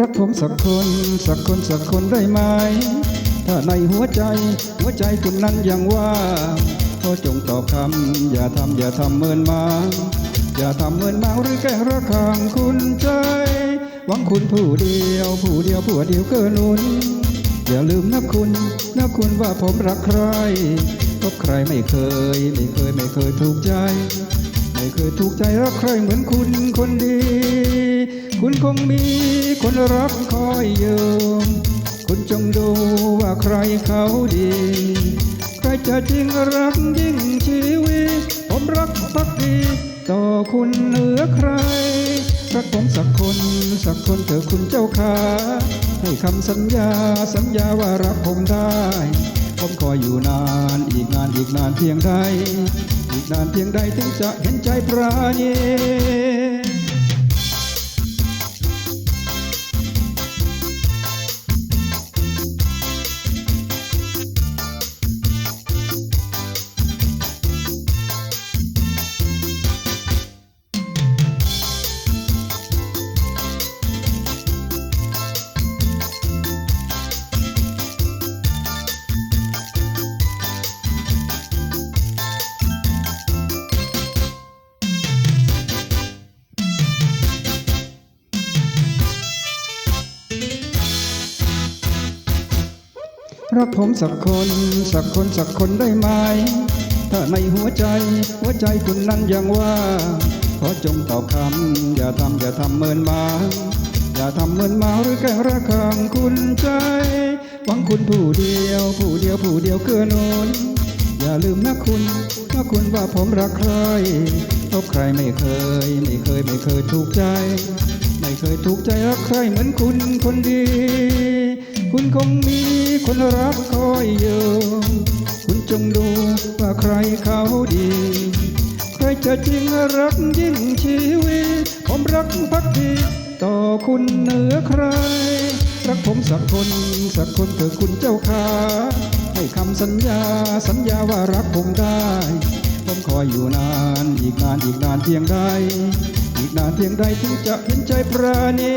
รักผมสักคนสักคนสักคนได้ไหม ถ้าในหัวใจหัวใจคุณนั้นยังว่างก็จงตอบคำอย่าทำอย่าทำเมินมาอย่าทำเมินมาหรือแกล้งระคางคุณใจหวังคุณผู้เดียว ผู้เดียวผู้เดียวเกินนุนอย่าลืมนะคุณนะคุณว่าผมรักใครพบใครไม่เคย ไม่เคยไม่เคยถูกใจ ไม่เคยถูกใจรักใครเหมือนคุณคนดี คุณคงมีคนรักคอยอยู่คุณจงดูว่าใครเขาดี ใครจะจริงรักยิ่งชีวิต ผมรักพักดีต่อคุณเหนือใคร รักผมสักคนสักคนเถอะคุณเจ้าขาให้คำสัญญาสัญญาว่ารักผมได้ ผมคอยอยู่นานอีกนานอีกนานเพียงใด อีกนานเพียงใดถึงจะเห็นใจปราณี รักผมสักคน สักคนสักคนได้ไหม ถ้าในหัวใจ หัวใจคุณนั้นยังว่า ขอจงตอบคำ อย่าทำอย่าทำเมินมา อย่าทำเมินมาหรือแกล้งระคางคุณใจ หวังคุณผู้เดียว ผู้เดียวผู้เดียวเกื้อนุนอย่าลืมนะคุณนะคุณว่าผมรักใครพบใครไม่เคย ไม่เคยไม่เคยถูกใจ ไม่เคยถูกใจรักใครเหมือนคุณคนดี คุณคงมีคนรักคอยอยู่ คุณจงดูว่าใครเขาดี ใครจะจริงรักยิ่งชีวิต ผมรักพักดีต่อคุณเหนือใคร รักผมสักคน สักคนเถอะคุณเจ้าขาให้คำสัญญาสัญญาว่ารักผมได้ ผมคอยอยู่นานอีกนานอีกนานเพียงใดอีกนานเพียงใดถึงจะเห็นใจปราณี